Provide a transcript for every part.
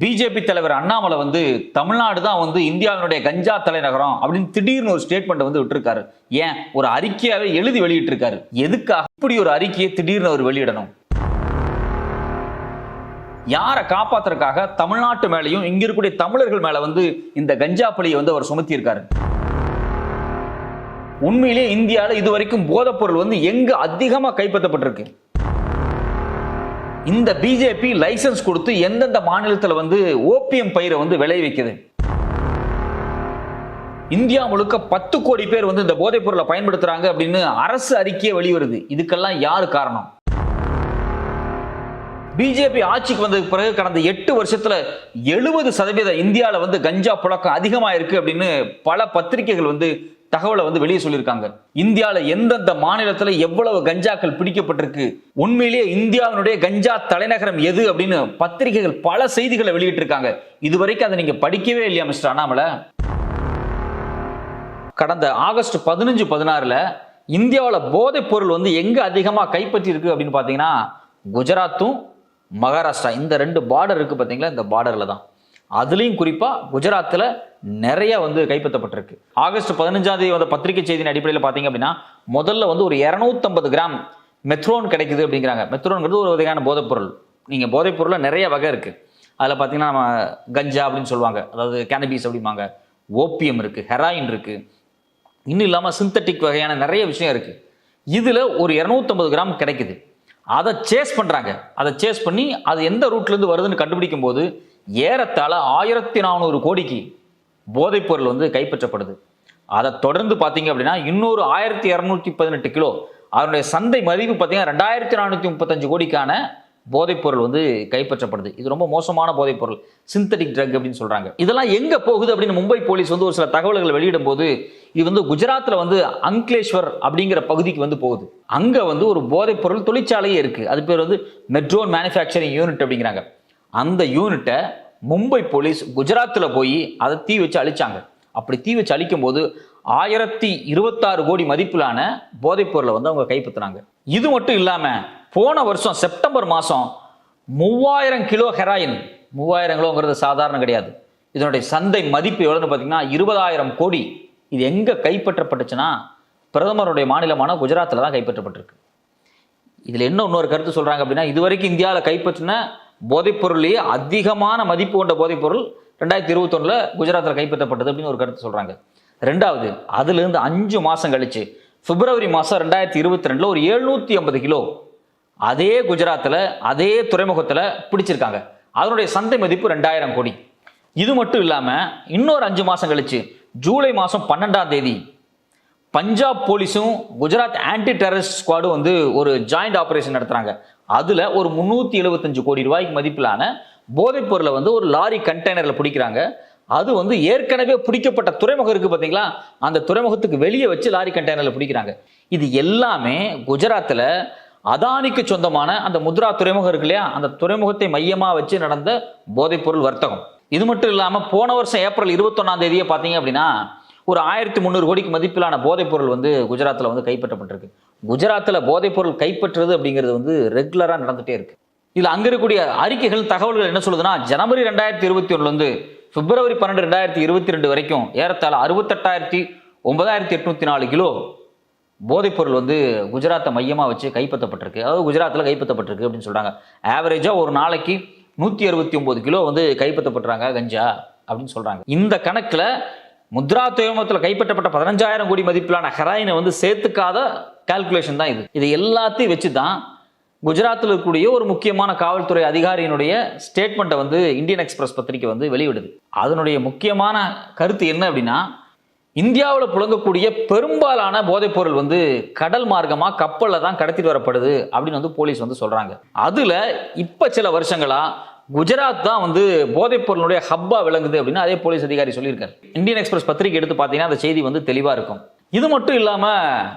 BJP தலைவர் அண்ணாமலை வந்து தமிழ்நாடு தான் வந்து இந்தியாவினுடைய கஞ்சா தலைநகரம் அப்படின்னு திடீர்னு ஒரு ஸ்டேட்மெண்ட் வந்து விட்டுருக்காரு. ஏன்? ஒரு அறிக்கையாவே எழுதி வெளியிட்டிருக்காரு. எதுக்காக இப்படி ஒரு அறிக்கையை திடீர்னு அவர் வெளியிடணும்? யாரை காப்பாத்துறதுக்காக தமிழ்நாட்டு மேலையும் இங்க இருக்கக்கூடிய தமிழர்கள் மேல வந்து இந்த கஞ்சா பழியை வந்து அவர் சுமத்தியிருக்காரு. உண்மையிலேயே இந்தியாவில் இதுவரைக்கும் போதைப்பொருள் வந்து எங்க அதிகமா கைப்பற்றப்பட்டிருக்கு? இந்த பிஜேபி லைசன்ஸ் கொடுத்து எந்தெந்த மாநிலத்தில் வந்து ஓபிஎம் பயிரை வந்து விளைவிக்குது இந்தியா முழுக்க பத்து கோடி பேர் வந்து இந்த போதைப் பொருளை பயன்படுத்துறாங்க அப்படின்னு அரசு அறிக்கையே வெளிவருது. இதுக்கெல்லாம் யாரு காரணம்? பிஜேபி ஆட்சிக்கு வந்ததுக்கு பிறகு கடந்த எட்டு வருஷத்துல எழுபது சதவீத இந்தியாவில் வந்து கஞ்சா புழக்கம் அதிகமாயிருக்கு அப்படின்னு பல பத்திரிகைகள் வந்து தகவலை வந்து வெளியே சொல்லியிருக்காங்க. இந்தியாவில் எந்தெந்த மாநிலத்தில் எவ்வளவு கஞ்சாக்கள் பிடிக்கப்பட்டிருக்கு? உண்மையிலேயே இந்தியாவினுடைய கஞ்சா தலைநகரம் எது அப்படின்னு பத்திரிகைகள் பல செய்திகளை வெளியிட்டிருக்காங்க. இதுவரைக்கும் அதை நீங்க படிக்கவே இல்லையா மிஸ்டர் அண்ணாமலை? கடந்த ஆகஸ்ட் பதினஞ்சு பதினாறுல இந்தியாவில் போதைப் பொருள் வந்து எங்க அதிகமாக கைப்பற்றி இருக்கு அப்படின்னு பார்த்தீங்கன்னா குஜராத்தும் மகாராஷ்டிரா. இந்த ரெண்டு பார்டர் இருக்கு பார்த்தீங்களா இந்த பார்டரில் தான். அதுலேயும் குறிப்பாக குஜராத்தில் நிறைய வந்து கைப்பற்றப்பட்டிருக்கு. ஆகஸ்ட் பதினஞ்சாம் தேதி வந்த பத்திரிகை செய்தியின் அடிப்படையில் பார்த்தீங்க அப்படின்னா முதல்ல வந்து ஒரு இரநூத்தம்பது கிராம் மெத்ரோன் கிடைக்குது அப்படிங்கிறாங்க. மெத்ரோன்கிறது ஒரு வகையான போதைப் பொருள் நீங்கள் போதைப் பொருளில் நிறைய வகை இருக்குது அதில் பார்த்தீங்கன்னா நம்ம கஞ்சா அப்படின்னு சொல்லுவாங்க. அதாவது கேனபீஸ் அப்படிம்பாங்க. ஓபியம் இருக்குது ஹெராயின் இருக்குது இன்னும் இல்லாமல் சிந்தட்டிக் வகையான நிறைய விஷயம் இருக்குது இதில் ஒரு இரநூத்தம்பது கிராம் கிடைக்குது. அதை சேஸ் பண்ணுறாங்க அதை சேஸ் பண்ணி அது எந்த ரூட்லேருந்து வருதுன்னு கண்டுபிடிக்கும் போது ஏறத்தாழ ஆயிரத்தி நானூறு கோடிக்கு போதைப்பொருள் வந்து கைப்பற்றப்படுது. அதை தொடர்ந்து பார்த்தீங்க அப்படின்னா இன்னொரு ஆயிரத்தி இரநூத்தி பதினெட்டு கிலோ அதனுடைய சந்தை மதிப்பு பார்த்தீங்கன்னா ரெண்டாயிரத்தி நானூற்றி முப்பத்தஞ்சு கோடிக்கான போதைப்பொருள் வந்து கைப்பற்றப்படுது. இது ரொம்ப மோசமான போதைப்பொருள் சிந்தட்டிக் ட்ரக் அப்படின்னு சொல்கிறாங்க இதெல்லாம் எங்கே போகுது அப்படின்னு மும்பை போலீஸ் வந்து ஒரு சில தகவல்களை வெளியிடும் போது இது வந்து குஜராத்தில் வந்து அங்க்லேஸ்வர் அப்படிங்கிற பகுதிக்கு வந்து போகுது. அங்கே வந்து ஒரு போதைப்பொருள் தொழிற்சாலையே இருக்குது அது பேர் வந்து மெட்ரோன் மேனுஃபேக்சரிங் யூனிட் அப்படிங்கிறாங்க. அந்த யூனிட்டை மும்பை போலீஸ் குஜராத்தில் போய் அதை தீ வச்சு அழிச்சாங்க. அப்படி தீ வச்சு அழிக்கும் போது ஆயிரத்தி இருபத்தாறு கோடி மதிப்பிலான போதைப்பொருளை வந்து அவங்க கைப்பற்றினாங்க. இது மட்டும் இல்லாமல் போன வருஷம் செப்டம்பர் மாதம் மூவாயிரம் கிலோ ஹெராயின் மூவாயிரம் கிலோங்கிறது சாதாரணம் கிடையாது. இதனுடைய சந்தை மதிப்பு எவ்வளோன்னு பார்த்தீங்கன்னா இருபதாயிரம் கோடி. இது எங்கே கைப்பற்றப்பட்டுச்சுன்னா பிரதமருடைய மாநிலமான குஜராத்தில் தான் கைப்பற்றப்பட்டிருக்கு. இதில் என்ன இன்னொரு கருத்து சொல்கிறாங்க அப்படின்னா இதுவரைக்கும் இந்தியாவில் கைப்பற்றின போதைப்பொருள்லேயே அதிகமான மதிப்பு கொண்ட போதைப்பொருள் ரெண்டாயிரத்தி இருபத்தொன்னில் குஜராத்தில் கைப்பற்றப்பட்டது அப்படின்னு ஒரு கருத்து சொல்கிறாங்க ரெண்டாவது அதுலேருந்து அஞ்சு மாதம் கழிச்சு பிப்ரவரி மாதம் ரெண்டாயிரத்தி இருபத்தி ரெண்டில் ஒரு எழுநூற்றி ஐம்பது கிலோ அதே குஜராத்தில் அதே துறைமுகத்தில் பிடிச்சிருக்காங்க. அதனுடைய சந்தை மதிப்பு ரெண்டாயிரம் கோடி. இது மட்டும் இல்லாமல் இன்னொரு அஞ்சு மாதம் கழிச்சு ஜூலை மாதம் பன்னெண்டாம் தேதி பஞ்சாப் போலீஸும் குஜராத் ஆன்டி டெரரிஸ்ட் ஸ்குவாடும் வந்து ஒரு ஜாயிண்ட் ஆபரேஷன் நடத்துறாங்க. அதுல ஒரு முந்நூற்றி எழுபத்தஞ்சு கோடி ரூபாய்க்கு மதிப்பிலான போதைப் பொருளை வந்து ஒரு லாரி கண்டெய்னரில் பிடிக்கிறாங்க. அது வந்து ஏற்கனவே பிடிக்கப்பட்ட துறைமுகம் இருக்கு பார்த்தீங்களா அந்த துறைமுகத்துக்கு வெளியே வச்சு லாரி கண்டெய்னரில் பிடிக்கிறாங்க. இது எல்லாமே குஜராத்தில் அதானிக்கு சொந்தமான அந்த முத்ரா துறைமுகம் இருக்கு இல்லையா? அந்த துறைமுகத்தை மையமாக வச்சு நடந்த போதைப்பொருள் வர்த்தகம். இது மட்டும் இல்லாமல் போன வருஷம் ஏப்ரல் இருபத்தொன்னாம் தேதியே பார்த்தீங்க அப்படின்னா ஒரு ஆயிரத்தி முந்நூறு கோடிக்கு மதிப்பிலான போதைப்பொருள் வந்து குஜராத்தில் வந்து கைப்பற்றப்பட்டிருக்கு. குஜராத்தில் போதைப்பொருள் கைப்பற்றுறது அப்படிங்கிறது வந்து ரெகுலராக நடந்துகிட்டே இருக்கு. இதில் அங்கே இருக்கக்கூடிய அறிக்கைகள் தகவல்கள் என்ன சொல்லுதுன்னா ஜனவரி ரெண்டாயிரத்தி இருபத்தி ஒன்றுலேருந்து பிப்ரவரி பன்னெண்டு ரெண்டாயிரத்தி இருபத்தி ரெண்டு வரைக்கும் ஏறத்தாழ அறுபத்தெட்டாயிரத்தி ஒன்பதாயிரத்தி எட்நூத்தி நாலு கிலோ போதைப்பொருள் வந்து குஜராத்தை மையமாக வச்சு கைப்பற்றப்பட்டிருக்கு. அதாவது குஜராத்தில் கைப்பற்றப்பட்டிருக்கு அப்படின்னு சொல்கிறாங்க ஆவரேஜாக ஒரு நாளைக்கு நூற்றி அறுபத்தி ஒம்பது கிலோ வந்து கைப்பற்றப்படுறாங்க கஞ்சா அப்படின்னு சொல்கிறாங்க இந்த கணக்கில் முத்ரா துயமத்தில் கைப்பற்றப்பட்ட பதினஞ்சாயிரம் கோடி மதிப்பிலான ஹெராயினை வந்து சேர்த்துக்காத கால்குலேஷன் தான் இது. இது எல்லாத்தையும் வச்சு தான் குஜராத்தில் இருக்கக்கூடிய ஒரு முக்கியமான காவல்துறை அதிகாரியினுடைய ஸ்டேட்மெண்ட்டை வந்து இந்தியன் எக்ஸ்பிரஸ் பத்திரிக்கை வந்து வெளியிடுது. அதனுடைய முக்கியமான கருத்து என்ன அப்படின்னா இந்தியாவில் புழங்கக்கூடிய பெரும்பாலான போதைப்பொருள் வந்து கடல் மார்க்கமாக கப்பலில் தான் கடத்திட்டு வரப்படுது அப்படின்னு வந்து போலீஸ் வந்து சொல்கிறாங்க அதில் இப்போ சில வருஷங்களாக குஜராத் தான் வந்து போதைப் பொருளுடைய ஹப்பா விளங்குது அப்படின்னு அதே போலீஸ் அதிகாரி சொல்லியிருக்காரு. இந்தியன் எக்ஸ்பிரஸ் பத்திரிகை எடுத்து பார்த்தீங்கன்னா அந்த செய்தி வந்து தெளிவாக இருக்கும். இது மட்டும் இல்லாமல்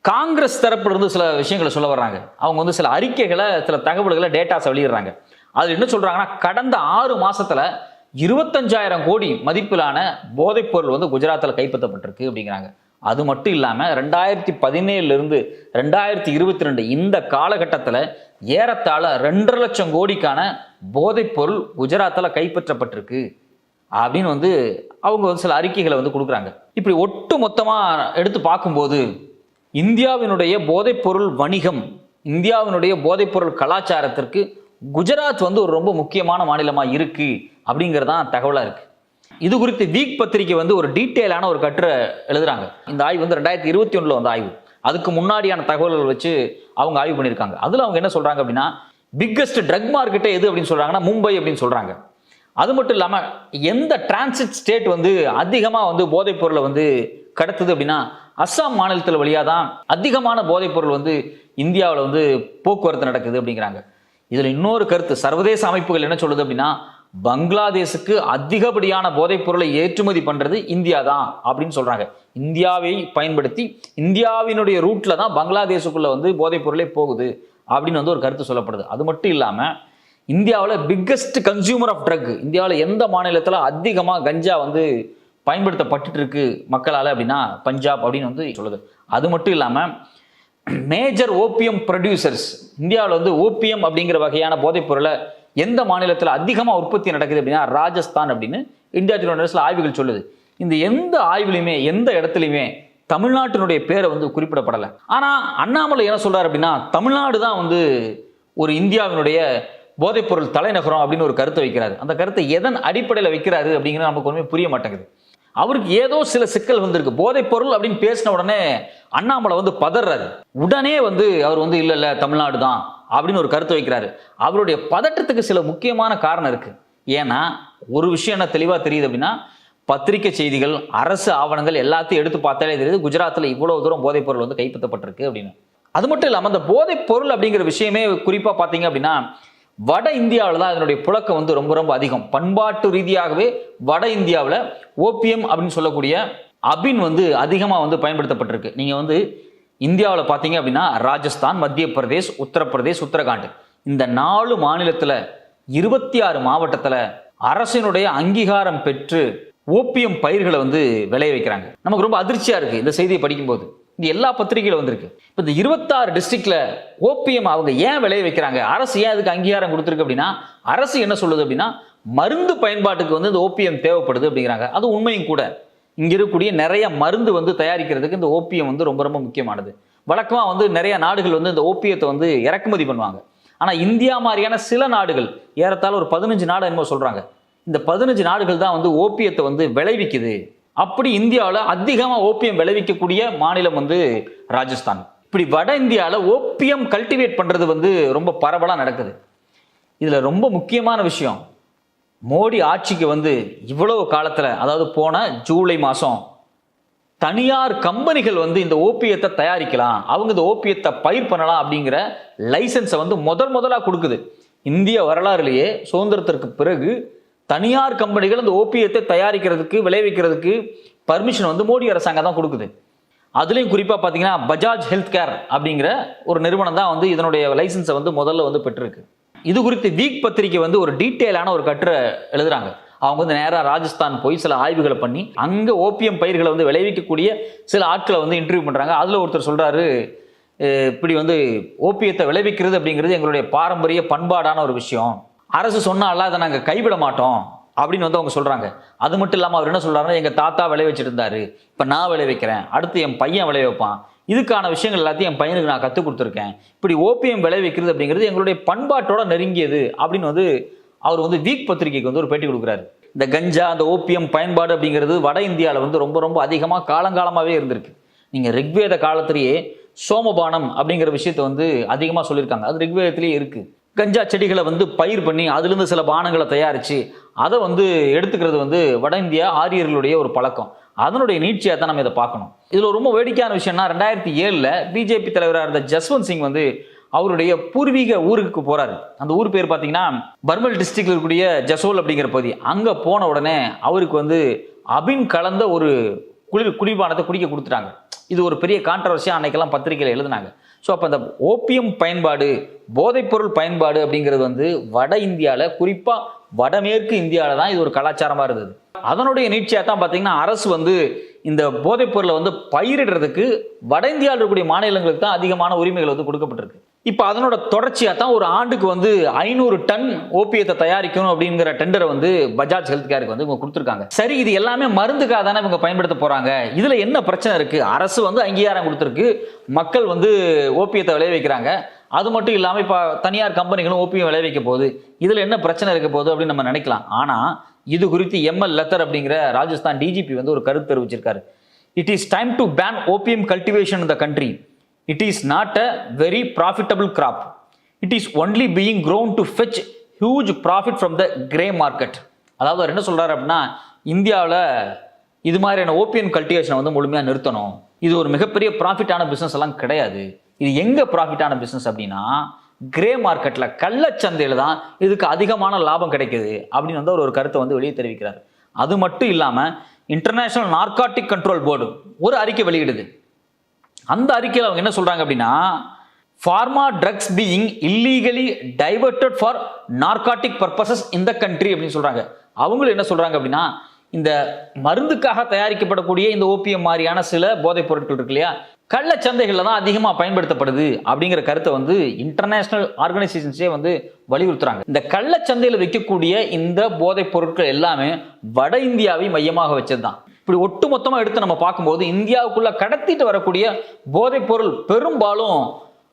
காங்கிரஸ் தரப்பிலிருந்து சில விஷயங்களை சொல்ல வர்றாங்க. அவங்க வந்து சில அறிக்கைகளை சில தகவல்களை டேட்டாஸ் வெளியிடுறாங்க. அது என்ன சொல்கிறாங்கன்னா கடந்த ஆறு மாதத்தில் இருபத்தஞ்சாயிரம் கோடி மதிப்பிலான போதைப் பொருள் வந்து குஜராத்தில் கைப்பற்றப்பட்டிருக்கு அப்படிங்கிறாங்க. அது மட்டும் இல்லாமல் ரெண்டாயிரத்தி பதினேழுலேருந்து ரெண்டாயிரத்தி இருபத்தி ரெண்டு இந்த காலகட்டத்தில் ஏறத்தாழ ரெண்டரை லட்சம் கோடிக்கான போதைப்பொருள் குஜராத்தில் கைப்பற்றப்பட்டிருக்கு அப்படின்னு வந்து அவங்க வந்து சில அறிக்கைகளை வந்து கொடுக்குறாங்க. இப்படி ஒட்டு மொத்தமாக எடுத்து பார்க்கும்போது இந்தியாவினுடைய போதைப்பொருள் வணிகம் இந்தியாவினுடைய போதைப்பொருள் கலாச்சாரத்திற்கு குஜராத் வந்து ஒரு ரொம்ப முக்கியமான மாநிலமாக இருக்குது அப்படிங்கிறதான் தகவலாக இருக்குது இது குறித்து வீக் பத்திரிக்கை வந்து ஒரு டீட்டெயிலான ஒரு கட்டுரை எழுதுறாங்க. இந்த ஆய்வு வந்து ரெண்டாயிரத்தி இருபத்தி ஒன்றில் வந்த ஆய்வு. அதுக்கு முன்னாடியான தகவல்கள் வச்சு அவங்க ஆய்வு பண்ணியிருக்காங்க. அதில் அவங்க என்ன சொல்கிறாங்க அப்படின்னா பிக்கஸ்ட் ட்ரக் மார்க்கெட்டே எது அப்படின்னு சொல்கிறாங்கன்னா மும்பை அப்படின்னு சொல்கிறாங்க அது மட்டும் இல்லாமல் எந்த டிரான்சிட் ஸ்டேட் வந்து அதிகமாக வந்து போதைப் பொருளை வந்து கடத்துது அப்படின்னா அஸ்ஸாம் மாநிலத்தில் வழியாக தான் அதிகமான போதைப் பொருள் வந்து இந்தியாவில் வந்து போக்குவரத்து நடக்குது அப்படிங்கிறாங்க. இதில் இன்னொரு கருத்து சர்வதேச அமைப்புகள் என்ன சொல்லுது அப்படின்னா பங்களாதேஷுக்கு அதிகப்படியான போதைப் பொருளை ஏற்றுமதி பண்ணுறது இந்தியா தான் அப்படின்னு சொல்கிறாங்க இந்தியாவை பயன்படுத்தி இந்தியாவினுடைய ரூட்டில் தான் பங்களாதேஷுக்குள்ளே வந்து போதைப் பொருளே போகுது. அப்படின்னு வந்து ஒரு கருத்து சொல்லப்படுது. அது மட்டும் இல்லாமல் இந்தியாவில் பிக்கஸ்ட் கன்சியூமர் ஆஃப் ட்ரக் இந்தியாவில் எந்த மாநிலத்தில் அதிகமாக கஞ்சா வந்து பயன்படுத்தப்பட்டு இருக்கு மக்களால் அப்படின்னா பஞ்சாப் அப்படின்னு வந்து சொல்லுது. அது மட்டும் இல்லாமல் மேஜர் ஓபியம் ப்ரொடியூசர்ஸ் இந்தியாவில் வந்து ஓபியம் அப்படிங்கிற வகையான போதைப் பொருளை எந்த மாநிலத்தில் அதிகமாக உற்பத்தி நடக்குது அப்படின்னா ராஜஸ்தான் அப்படின்னு இந்தியா ஜூனியர்ஸில் ஆய்வுகள் சொல்லுது. இந்த எந்த ஆய்வுலையுமே எந்த இடத்துலையுமே தமிழ்நாட்டினுடைய பேரை வந்து குறிப்பிடப்படலை. ஆனால் அண்ணாமலை என்ன சொல்கிறார் அப்படின்னா தமிழ்நாடு தான் வந்து ஒரு இந்தியாவினுடைய போதைப்பொருள் தலைநகரம் அப்படின்னு ஒரு கருத்தை வைக்கிறாரு. அந்த கருத்தை எதன் அடிப்படையில் வைக்கிறாரு அப்படிங்கிறது நமக்கு ஒன்றுமே புரிய மாட்டேங்குது. அவருக்கு ஏதோ சில சிக்கல் வந்திருக்கு. போதைப் பொருள் அப்படின்னு பேசின உடனே அண்ணாமலை வந்து பதறாரு. உடனே வந்து அவர் வந்து இல்லை இல்லை தமிழ்நாடு தான் அப்படின்னு ஒரு கருத்து வைக்கிறாரு. அவருடைய பதட்டத்துக்கு சில முக்கியமான காரணம் இருக்கு. ஏன்னா ஒரு விஷயம் என்ன தெளிவாக தெரியுது அப்படின்னா பத்திரிகை செய்திகள் அரசு ஆவணங்கள் எல்லாத்தையும் எடுத்து பார்த்தாலே தெரியுது. குஜராத்தில் இவ்வளோ தூரம் போதைப் பொருள் வந்து கைப்பற்றப்பட்டிருக்கு அப்படின்னு. அது மட்டும் இல்லாமல் அந்த போதைப் பொருள் அப்படிங்கிற விஷயமே குறிப்பாக பார்த்தீங்க அப்படின்னா வட இந்தியாவில் தான் அதனுடைய புழக்கம் வந்து ரொம்ப ரொம்ப அதிகம். பண்பாட்டு ரீதியாகவே வட இந்தியாவில் ஓபிஎம் அப்படின்னு சொல்லக்கூடிய அபின் வந்து அதிகமாக வந்து பயன்படுத்தப்பட்டிருக்கு. நீங்கள் வந்து இந்தியாவில் பார்த்தீங்க அப்படின்னா ராஜஸ்தான் மத்திய பிரதேஷ் உத்தரப்பிரதேஷ் உத்தரகாண்ட். இந்த நாலு மாநிலத்தில் இருபத்தி ஆறு மாவட்டத்தில் அரசினுடைய அங்கீகாரம் பெற்று ஓபியம் பயிர்களை வந்து விளைய வைக்கிறாங்க. நமக்கு ரொம்ப அதிர்ச்சியாக இருக்குது இந்த செய்தியை படிக்கும்போது. இது எல்லா பத்திரிகையில வந்திருக்கு. இப்போ இந்த இருபத்தாறு டிஸ்ட்ரிக்ட்ல ஓபிஎம் அவங்க ஏன் விளைய வைக்கிறாங்க? அரசு ஏன் அதுக்கு அங்கீகாரம் கொடுத்துருக்கு அப்படின்னா அரசு என்ன சொல்லுது அப்படின்னா மருந்து பயன்பாட்டுக்கு வந்து இந்த ஓபிஎம் தேவைப்படுது அப்படிங்கிறாங்க. அது உண்மையும் கூட. இங்கே இருக்கக்கூடிய நிறைய மருந்து வந்து தயாரிக்கிறதுக்கு இந்த ஓபிஎம் வந்து ரொம்ப ரொம்ப முக்கியமானது. வழக்கமாக வந்து நிறைய நாடுகள் வந்து இந்த ஓபியத்தை வந்து இறக்குமதி பண்ணுவாங்க. ஆனால் இந்தியா மாதிரியான சில நாடுகள் ஏறத்தாழ ஒரு பதினஞ்சு நாடு என்னமோ சொல்கிறாங்க இந்த பதினஞ்சு நாடுகள் தான் வந்து ஓபியத்தை வந்து விளைவிக்குது. அப்படி இந்தியாவில் அதிகமாக ஓபியம் விளைவிக்கக்கூடிய மாநிலம் வந்து ராஜஸ்தான். இப்படி வட இந்தியாவில் ஓபியம் கல்டிவேட் பண்ணுறது வந்து ரொம்ப பரவலாக நடக்குது. இதில் ரொம்ப முக்கியமான விஷயம் மோடி ஆட்சிக்கு வந்து இவ்வளவு காலத்தில் அதாவது போன ஜூலை மாதம் தனியார் கம்பெனிகள் வந்து இந்த ஓபியத்தை தயாரிக்கலாம் அவங்க இந்த ஓபியத்தை பயிர் பண்ணலாம் அப்படிங்கிற லைசன்ஸை வந்து முதல் முதலாக கொடுக்குது. இந்திய வரலாறுலேயே சுதந்திரத்திற்கு பிறகு தனியார் கம்பெனிகள் அந்த ஓபியத்தை தயாரிக்கிறதுக்கு விளைவிக்கிறதுக்கு பர்மிஷன் வந்து மோடி அரசாங்கம் தான் கொடுக்குது. அதுலேயும் குறிப்பாக பார்த்தீங்கன்னா பஜாஜ் ஹெல்த் கேர் அப்படிங்கிற ஒரு நிறுவனம் தான் வந்து இதனுடைய லைசன்ஸை வந்து முதல்ல வந்து பெற்றிருக்கு. இது குறித்து வீக் பத்திரிக்கை வந்து ஒரு டீட்டெயிலான ஒரு கட்டுரை எழுதுறாங்க. அவங்க வந்து நேராக ராஜஸ்தான் போய் சில ஆய்வுகளை பண்ணி அங்கே ஓபியம் பயிர்களை வந்து விளைவிக்கக்கூடிய சில ஆட்களை வந்து இன்டர்வியூ பண்ணுறாங்க அதில் ஒருத்தர் சொல்கிறாரு இப்படி வந்து ஓபியத்தை விளைவிக்கிறது அப்படிங்கிறது எங்களுடைய பாரம்பரிய பண்பாடான ஒரு விஷயம். அரசு சொன்னால அதை நாங்கள் கைவிட மாட்டோம் அப்படின்னு வந்து அவங்க சொல்கிறாங்க அது மட்டும் இல்லாமல் அவர் என்ன சொல்கிறாருன்னா எங்கள் தாத்தா விளைவிச்சிட்டு இருந்தாரு இப்போ நான் விளைவிக்கிறேன் அடுத்து என் பையன் விளைவிப்பான் இதுக்கான விஷயங்கள் எல்லாத்தையும் என் பையனுக்கு நான் கற்றுக் கொடுத்துருக்கேன். இப்படி ஓபிஎம் விளைவிக்கிறது அப்படிங்கிறது எங்களுடைய பண்பாட்டோட நெருங்கியது அப்படின்னு வந்து அவர் வந்து வீக் பத்திரிகைக்கு வந்து ஒரு பேட்டி கொடுக்குறாரு. இந்த கஞ்சா அந்த ஓபியம் பயன்பாடு அப்படிங்கிறது வட இந்தியாவில் வந்து ரொம்ப ரொம்ப அதிகமாக காலங்காலமாகவே இருந்திருக்கு. நீங்கள் ரிக்வேத காலத்திலேயே சோமபானம் அப்படிங்கிற விஷயத்த வந்து அதிகமாக சொல்லியிருக்காங்க. அது ரிக்வேதத்திலேயே இருக்குது கஞ்சா செடிகளை வந்து பயிர் பண்ணி அதுலேருந்து சில பானங்களை தயாரித்து அதை வந்து எடுத்துக்கிறது வந்து வட இந்தியா ஆரியர்களுடைய ஒரு பழக்கம். அதனுடைய நீட்சியாக தான் நம்ம இதை பார்க்கணும். இதில் ரொம்ப வேடிக்கையான விஷயம்னா ரெண்டாயிரத்தி ஏழில் பிஜேபி தலைவராக இருந்த ஜஸ்வந்த் சிங் வந்து அவருடைய பூர்வீக ஊருக்கு போகிறாரு அந்த ஊர் பேர் பார்த்தீங்கன்னா பர்மல் டிஸ்ட்ரிக்டில் இருக்கக்கூடிய ஜசோல் அப்படிங்கிற பகுதி. அங்கே போன உடனே அவருக்கு வந்து அபின் கலந்த ஒரு குளிர் குடிபானத்தை குடிக்க கொடுத்துட்டாங்க. இது ஒரு பெரிய கான்ட்ரவர்சியாக அன்னைக்கெல்லாம் பத்திரிகையில் எழுதுனாங்க. ஸோ அப்போ அந்த ஓபியம் பயன்பாடு போதைப்பொருள் பயன்பாடு அப்படிங்கிறது வந்து வட இந்தியாவில் குறிப்பாக வடமேற்கு இந்தியாவில் தான் இது ஒரு கலாச்சாரமாக இருந்தது. அதனுடைய நீட்சியாக தான் பார்த்தீங்கன்னா அரசு வந்து இந்த போதைப்பொருளை வந்து பயிரிடுறதுக்கு வட இந்தியாவில் இருக்கக்கூடிய மாநிலங்களுக்கு தான் அதிகமான உரிமைகள் வந்து கொடுக்கப்பட்டிருக்கு. இப்போ அதனோட தொடர்ச்சியாக தான் ஒரு ஆண்டுக்கு வந்து ஐநூறு டன் ஓபியத்தை தயாரிக்கணும் அப்படிங்கிற டெண்டரை வந்து பஜாஜ் ஹெல்த் கேருக்கு வந்து இவங்க கொடுத்துருக்காங்க. சரி இது எல்லாமே மருந்துக்காக தானே இவங்க பயன்படுத்த போகிறாங்க இதில் என்ன பிரச்சனை இருக்குது அரசு வந்து அங்கீகாரம் கொடுத்துருக்கு. மக்கள் வந்து ஓபியத்தை விளைவிக்கிறாங்க அது மட்டும் இல்லாமல் இப்போ தனியார் கம்பெனிகளும் ஓபியம் விளைவிக்க போகுது. இதில் என்ன பிரச்சனை இருக்க போகுது அப்படின்னு நம்ம நினைக்கலாம். ஆனால் இது குறித்து எம்எல் லத்தர் அப்படிங்கிற ராஜஸ்தான் டிஜிபி வந்து ஒரு கருத்து தெரிவிச்சிருக்காரு. It is time to ban opium cultivation இந்த the country it is not a very profitable crop it is only being grown to fetch huge profit from the grey market அதாவது அவர் என்ன சொல்கிறார் அப்படின்னா இந்தியாவில் இது மாதிரியான ஓபியன் கல்டிவேஷனை வந்து முழுமையாக நிறுத்தணும். இது ஒரு மிகப்பெரிய ப்ராஃபிட்டான பிஸ்னஸ் எல்லாம் கிடையாது. இது எங்கே ப்ராஃபிட்டான பிஸ்னஸ் அப்படின்னா கிரே மார்க்கெட்டில் கள்ளச்சந்தையில் தான் இதுக்கு அதிகமான லாபம் கிடைக்குது அப்படின்னு வந்து அவர் ஒரு கருத்தை வந்து வெளியே தெரிவிக்கிறார். அது மட்டும் இல்லாமல் இன்டர்நேஷ்னல் நார்காட்டிக் கண்ட்ரோல் போர்டு ஒரு அறிக்கை வெளியிடுது. அந்த அறிக்கையில் அவங்க என்ன சொல்றாங்க அப்படின்னா pharma drugs being illegally diverted for narcotic purposes இந்த கண்ட்ரி அப்படின்னு சொல்றாங்க. அவங்களும் என்ன சொல்றாங்க அப்படின்னா இந்த மருந்துக்காக தயாரிக்கப்படக்கூடிய இந்த ஓபிஎம் மாதிரியான சில போதைப் பொருட்கள் இருக்கு இல்லையா கள்ள சந்தைகளில் தான் அதிகமாக பயன்படுத்தப்படுது அப்படிங்கிற கருத்தை வந்து இன்டர்நேஷனல் ஆர்கனைசேஷன்ஸே வந்து வலியுறுத்துறாங்க. இந்த கள்ள சந்தையில் விற்கக்கூடிய இந்த போதைப் பொருட்கள் எல்லாமே வட இந்தியாவை மையமாக வச்சது தான் இப்படி ஒட்டுமொத்தமாக எடுத்து நம்ம பார்க்கும்போது இந்தியாவுக்குள்ள கடத்திட்டு வரக்கூடிய போதைப்பொருள் பெரும்பாலும்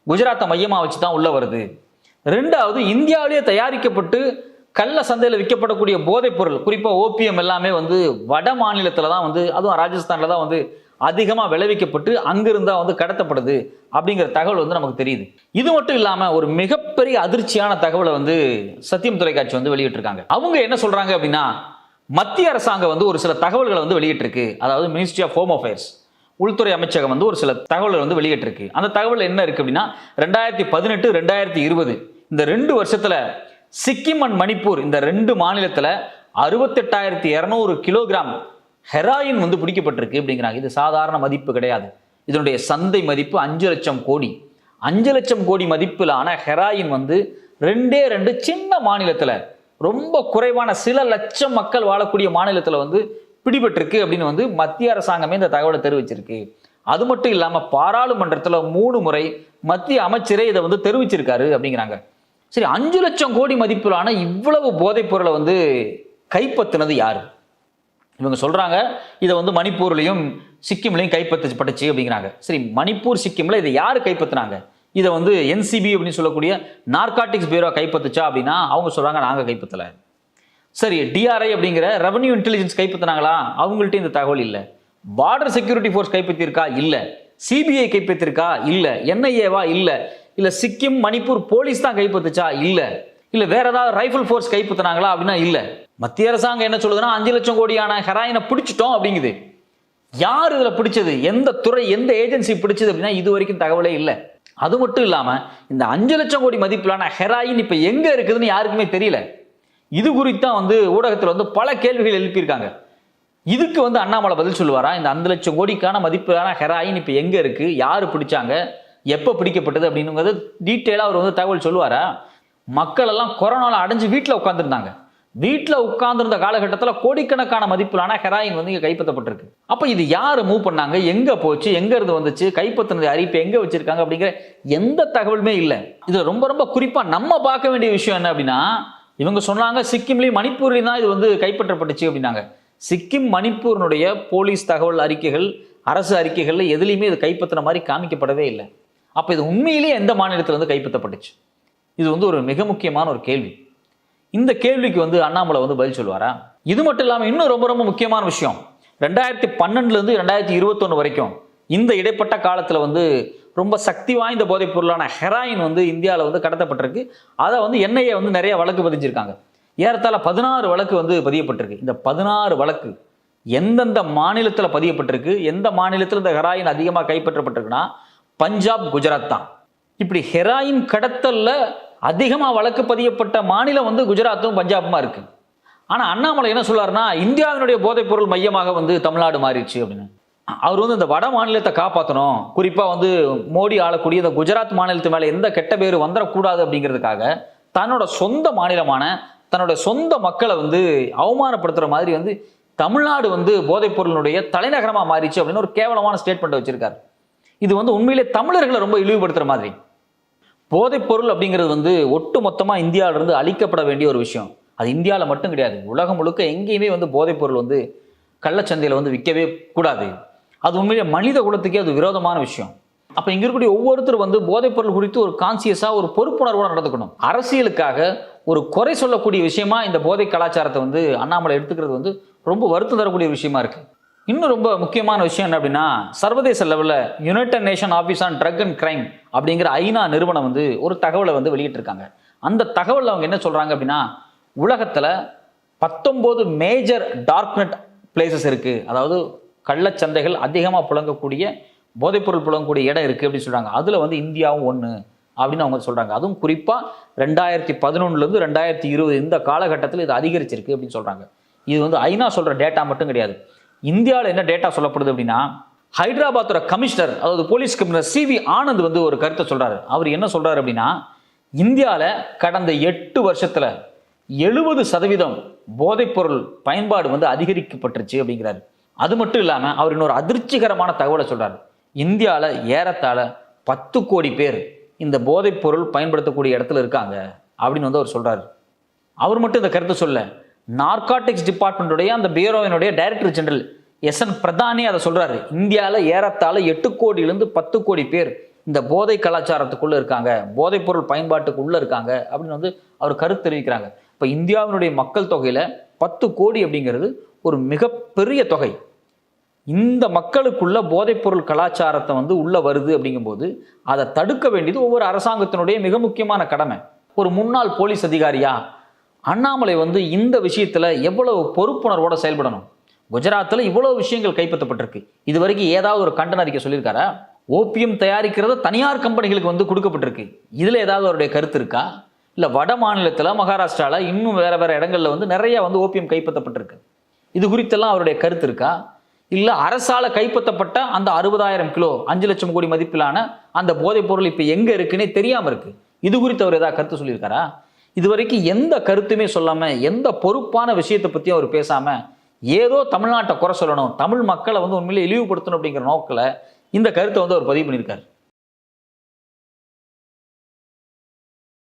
குஜராத்தை மையமாக வச்சு தான் உள்ளே வருது. ரெண்டாவது இந்தியாவிலேயே தயாரிக்கப்பட்டு கள்ள சந்தையில் விற்கப்படக்கூடிய போதைப் பொருள் குறிப்பாக ஓபிஎம் எல்லாமே வந்து வட மாநிலத்தில் தான் வந்து அதுவும் ராஜஸ்தானில் தான் வந்து அதிகமாக விளைவிக்கப்பட்டு அங்கிருந்தா வந்து கடத்தப்படுது அப்படிங்கிற தகவல் வந்து நமக்கு தெரியுது. இது மட்டும் இல்லாமல் ஒரு மிகப்பெரிய அதிர்ச்சியான தகவலை வந்து சத்தியம் தொலைக்காட்சி வந்து வெளியிட்டிருக்காங்க. அவங்க என்ன சொல்கிறாங்க அப்படின்னா மத்திய அரசாங்கம் வந்து ஒரு சில தகவல்களை வந்து வெளியிட்டிருக்கு. அதாவது மினிஸ்ட்ரி ஆஃப் ஹோம் அஃபேர்ஸ் உள்துறை அமைச்சகம் வந்து ஒரு சில தகவல்கள் வந்து வெளியிட்டிருக்கு. அந்த தகவல் என்ன இருக்கு அப்படின்னா ரெண்டாயிரத்தி பதினெட்டு ரெண்டாயிரத்தி இருபது இந்த ரெண்டு வருஷத்துல சிக்கிம் அண்ட் மணிப்பூர் இந்த ரெண்டு மாநிலத்தில் அறுபத்தெட்டாயிரத்தி இரநூறு கிலோகிராம் ஹெராயின் வந்து பிடிக்கப்பட்டிருக்கு அப்படிங்கிறாங்க. இது சாதாரண மதிப்பு கிடையாது. இதனுடைய சந்தை மதிப்பு அஞ்சு லட்சம் கோடி. அஞ்சு லட்சம் கோடி மதிப்பிலான ஹெராயின் வந்து ரெண்டே ரெண்டு சின்ன மாநிலத்தில் ரொம்ப குறைவான சில லட்சம் மக்கள் வாழக்கூடிய மாநிலத்தில் வந்து பிடிபட்டிருக்கு அப்படின்னு வந்து மத்திய அரசாங்கமே இந்த தகவலை தெரிவிச்சிருக்கு. அது மட்டும் இல்லாமல் பாராளுமன்றத்தில் மூணு முறை மத்திய அமைச்சரே இதை வந்து தெரிவிச்சிருக்காரு அப்படிங்கிறாங்க. சரி அஞ்சு லட்சம் கோடி மதிப்பிலான இவ்வளவு போதைப் பொருளை வந்து கைப்பற்றினது யாரு? இவங்க சொல்கிறாங்க இதை வந்து மணிப்பூர்லேயும் சிக்கிம்லேயும் கைப்பற்றப்பட்டுச்சு அப்படிங்கிறாங்க. சரி மணிப்பூர் சிக்கிமில் இதை யார் கைப்பற்றினாங்க? இதை வந்து என்சிபி அப்படின்னு சொல்லக்கூடிய நார்காட்டிக்ஸ் பியூரோ கைப்பற்றுச்சா அப்படின்னா அவங்க சொல்கிறாங்க நாங்கள் கைப்பற்றலை சரி டிஆர்ஐ அப்படிங்கிற ரெவன்யூ இன்டெலிஜென்ஸ் கைப்பற்றினாங்களா அவங்கள்ட்ட இந்த தகவல் இல்லை. பார்டர் செக்யூரிட்டி ஃபோர்ஸ் கைப்பற்றியிருக்கா இல்லை. சிபிஐ கைப்பற்றிருக்கா இல்லை. என்ஐஏவா இல்லை. இல்லை சிக்கிம் மணிப்பூர் போலீஸ் தான் கைப்பற்றுச்சா இல்லை. இல்லை வேற ஏதாவது ரைஃபிள் ஃபோர்ஸ் கைப்பற்றினாங்களா அப்படின்னா இல்லை. மத்திய அரசாங்கம் என்ன சொல்லுதுன்னா அஞ்சு லட்சம் கோடியான ஹெராயினை பிடிச்சிட்டோம் அப்படிங்குது. யார் இதில் பிடிச்சது? எந்த துறை எந்த ஏஜென்சி பிடிச்சது அப்படின்னா இது வரைக்கும் தகவலே இல்லை. அது மட்டும் இல்லாமல் இந்த அஞ்சு லட்சம் கோடி மதிப்பிலான ஹெராயின் இப்போ எங்கே இருக்குதுன்னு யாருக்குமே தெரியல. இது குறித்தான் வந்து ஊடகத்தில் வந்து பல கேள்விகள் எழுப்பியிருக்காங்க. இதுக்கு வந்து அண்ணாமலை பதில் சொல்லுவாரா? இந்த அஞ்சு லட்சம் கோடிக்கான மதிப்பிலான ஹெராயின் இப்போ எங்கே இருக்குது யார் பிடிச்சாங்க? எப்போ பிடிக்கப்பட்டது அப்படிங்கிறது டீட்டெயிலாக அவர் வந்து தகவல் சொல்லுவாரா? மக்கள் எல்லாம் கொரோனாவில் அடைஞ்சு வீட்டில் உட்காந்துருந்தாங்க வீட்டில் உட்கார்ந்துருந்த காலகட்டத்தில் கோடிக்கணக்கான மதிப்பிலான ஹெராயின் வந்து இங்கே கைப்பற்றப்பட்டிருக்கு. அப்போ இது யார் மூவ் பண்ணாங்க? எங்கே போச்சு? எங்கேருந்து வந்துச்சு? கைப்பற்றினது அறிப்பு எங்கே வச்சுருக்காங்க? அப்படிங்கிற எந்த தகவலுமே இல்லை. இது ரொம்ப ரொம்ப குறிப்பாக நம்ம பார்க்க வேண்டிய விஷயம் என்ன அப்படின்னா இவங்க சொன்னாங்க சிக்கிம்லேயும் மணிப்பூர்லேயும் தான் இது வந்து கைப்பற்றப்பட்டுச்சு அப்படின்னாங்க. சிக்கிம் மணிப்பூரினுடைய போலீஸ் தகவல் அறிக்கைகள் அரசு அறிக்கைகளில் எதுலேயுமே இது கைப்பற்றின மாதிரி காமிக்கப்படவே இல்லை. அப்போ இது உண்மையிலேயே எந்த மாநிலத்தில் வந்து கைப்பற்றப்பட்டுச்சு? இது வந்து ஒரு மிக முக்கியமான ஒரு கேள்வி. இந்த கேள்விக்கு வந்து அண்ணாமலை வந்து பதில் சொல்லுவாரா? இது மட்டும் இல்லாமல் இன்னும் ரொம்ப ரொம்ப முக்கியமான விஷயம். ரெண்டாயிரத்தி பன்னெண்டுலேருந்து ரெண்டாயிரத்தி இருபத்தொன்று வரைக்கும் இந்த இடைப்பட்ட காலத்தில் வந்து ரொம்ப சக்தி வாய்ந்த போதைப் பொருளான ஹெராயின் வந்து இந்தியாவில் வந்து கடத்தப்பட்டிருக்கு. அதை வந்து என்ஐஏ வந்து நிறைய வழக்கு பதிஞ்சிருக்காங்க. ஏறத்தாழ பதினாறு வழக்கு வந்து பதியப்பட்டிருக்கு. இந்த பதினாறு வழக்கு எந்தெந்த மாநிலத்தில் பதியப்பட்டிருக்கு? எந்த மாநிலத்தில் இந்த ஹெராயின் அதிகமாக கைப்பற்றப்பட்டிருக்குன்னா பஞ்சாப் குஜராத் தான். இப்படி ஹெராயின் கடத்தலில் அதிகமாக வழக்கு பதியப்பட்ட மாநிலம் வந்து குஜராத்தும் பஞ்சாபுமா இருக்கு. ஆனால் அண்ணாமலை என்ன சொல்லாருன்னா இந்தியாவினுடைய போதைப்பொருள் மையமாக வந்து தமிழ்நாடு மாறிடுச்சு அப்படின்னு. அவர் வந்து இந்த வட மாநிலத்தை காப்பாற்றணும் குறிப்பாக வந்து மோடி ஆளக்கூடிய இந்த குஜராத் மாநிலத்து மேலே எந்த கெட்ட பேர் வந்துடக்கூடாது அப்படிங்கிறதுக்காக தன்னோட சொந்த மாநிலமான தன்னோட சொந்த மக்களை வந்து அவமானப்படுத்துகிற மாதிரி வந்து தமிழ்நாடு வந்து போதைப்பொருளினுடைய தலைநகரமாக மாறிச்சு அப்படின்னு ஒரு கேவலமான ஸ்டேட்மெண்ட் வச்சிருக்காரு. இது வந்து உண்மையிலே தமிழர்களை ரொம்ப இழிவுபடுத்துகிற மாதிரி. போதைப் பொருள் அப்படிங்கிறது வந்து ஒட்டு மொத்தமாக இந்தியாவிலிருந்து அழிக்கப்பட வேண்டிய ஒரு விஷயம். அது இந்தியாவில் மட்டும் கிடையாது. உலகம் முழுக்க எங்கேயுமே வந்து போதைப் பொருள் வந்து கள்ளச்சந்தையில் வந்து விற்கவே கூடாது. அது உண்மையிலே மனித குலத்துக்கே அது விரோதமான விஷயம். அப்போ இங்கே இருக்கக்கூடிய ஒவ்வொருத்தர் வந்து போதைப் பொருள் குறித்து ஒரு கான்சியஸாக ஒரு பொறுப்புணர்வோடு நடந்துக்கணும். அரசியலுக்காக ஒரு குறை சொல்லக்கூடிய விஷயமா இந்த போதை கலாச்சாரத்தை வந்து அண்ணாமலை எடுத்துக்கிறது வந்து ரொம்ப வருத்தம் தரக்கூடிய விஷயமா இருக்குது இன்னும் ரொம்ப முக்கியமான விஷயம் என்ன அப்படின்னா சர்வதேச லெவலில் United Nation office on drug and crime அப்படிங்கிற ஐநா நிறுவனம் வந்து ஒரு தகவலை வந்து வெளியிட்டிருக்காங்க. அந்த தகவலில் அவங்க என்ன சொல்கிறாங்க அப்படின்னா உலகத்தில் பத்தொம்போது மேஜர் டார்க்நெட் பிளேசஸ் இருக்குது அதாவது கள்ளச்சந்தைகள் அதிகமாக புழங்கக்கூடிய போதைப்பொருள் புழங்கக்கூடிய இடம் இருக்குது அப்படின்னு சொல்கிறாங்க அதில் வந்து இந்தியாவும் ஒன்று அப்படின்னு அவங்க சொல்கிறாங்க அதுவும் குறிப்பாக ரெண்டாயிரத்தி பதினொன்னுலேருந்து ரெண்டாயிரத்தி இருபது இந்த காலகட்டத்தில் இது அதிகரிச்சிருக்கு அப்படின்னு சொல்கிறாங்க இது வந்து ஐநா சொல்கிற டேட்டா மட்டும் கிடையாது. இந்தியாவில் என்ன டேட்டா சொல்லப்படுது அப்படின்னா ஹைதராபாத்தோட கமிஷனர் அதாவது police commissioner C V Anand வந்து ஒரு கருத்தை சொல்கிறாரு அவர் என்ன சொல்கிறாரு அப்படின்னா இந்தியாவில் கடந்த எட்டு வருஷத்தில் எழுபது சதவீதம் போதைப்பொருள் பயன்பாடு வந்து அதிகரிக்கப்பட்டுருச்சு அப்படிங்கிறாரு. அது மட்டும் இல்லாமல் அவர் இன்னொரு அதிர்ச்சிகரமான தகவலை சொல்கிறார் இந்தியாவில் ஏறத்தாழ பத்து கோடி பேர் இந்த போதைப்பொருள் பயன்படுத்தக்கூடிய இடத்துல இருக்காங்க அப்படின்னு வந்து அவர் சொல்கிறார் அவர் மட்டும் இந்த கருத்தை சொல்ல நார்காட்டிக்ஸ் டிபார்ட்மெண்ட்டுடைய அந்த பியூரோவினுடைய டைரக்டர் ஜெனரல் எஸ் என் பிரதானே அதை சொல்றாரு. இந்தியாவில் ஏறத்தாழ எட்டு கோடியிலிருந்து பத்து கோடி பேர் இந்த போதை கலாச்சாரத்துக்குள்ளே இருக்காங்க. போதைப் பொருள் இருக்காங்க அப்படின்னு வந்து அவர் கருத்து தெரிவிக்கிறாங்க. இப்போ இந்தியாவினுடைய மக்கள் தொகையில் பத்து கோடி அப்படிங்கிறது ஒரு மிகப்பெரிய தொகை. இந்த மக்களுக்குள்ள போதைப்பொருள் கலாச்சாரத்தை வந்து உள்ள வருது அப்படிங்கும்போது அதை தடுக்க வேண்டியது ஒவ்வொரு அரசாங்கத்தினுடைய மிக முக்கியமான கடமை. ஒரு முன்னாள் போலீஸ் அதிகாரியா அண்ணாமலை வந்து இந்த விஷயத்தில் எவ்வளவு பொறுப்புணர்வோடு செயல்படணும்? குஜராத்தில் இவ்வளோ விஷயங்கள் கைப்பற்றப்பட்டிருக்கு. இது வரைக்கும் ஏதாவது ஒரு கண்டன அறிக்கை சொல்லியிருக்காரா? ஓபியம் தயாரிக்கிறத தனியார் கம்பெனிகளுக்கு வந்து கொடுக்கப்பட்டிருக்கு. இதில் ஏதாவது அவருடைய கருத்து இருக்கா? இல்லை வட மாநிலத்தில் மகாராஷ்டிராவில் இன்னும் வேறு வேறு இடங்களில் வந்து நிறைய வந்து ஓபியம் கைப்பற்றப்பட்டிருக்கு. இது குறித்தெல்லாம் அவருடைய கருத்து இருக்கா? இல்லை அரசால் கைப்பற்றப்பட்ட அந்த அறுபதாயிரம் கிலோ அஞ்சு லட்சம் கோடி மதிப்பிலான அந்த போதைப் பொருள் இப்போ எங்கே இருக்குன்னே தெரியாமல் இருக்குது இது குறித்து அவர் ஏதாவது கருத்து சொல்லியிருக்காரா? இது வரைக்கும் எந்த கருத்துமே சொல்லாமல் எந்த பொறுப்பான விஷயத்தை பற்றி அவர் பேசாமல் ஏதோ தமிழ்நாட்டை குறை சொல்லணும் தமிழ் மக்களை வந்து உண்மையிலே இழிவுபடுத்தணும் அப்படிங்கிற நோக்கில் இந்த கருத்தை வந்து அவர் பதிவு பண்ணியிருக்காரு.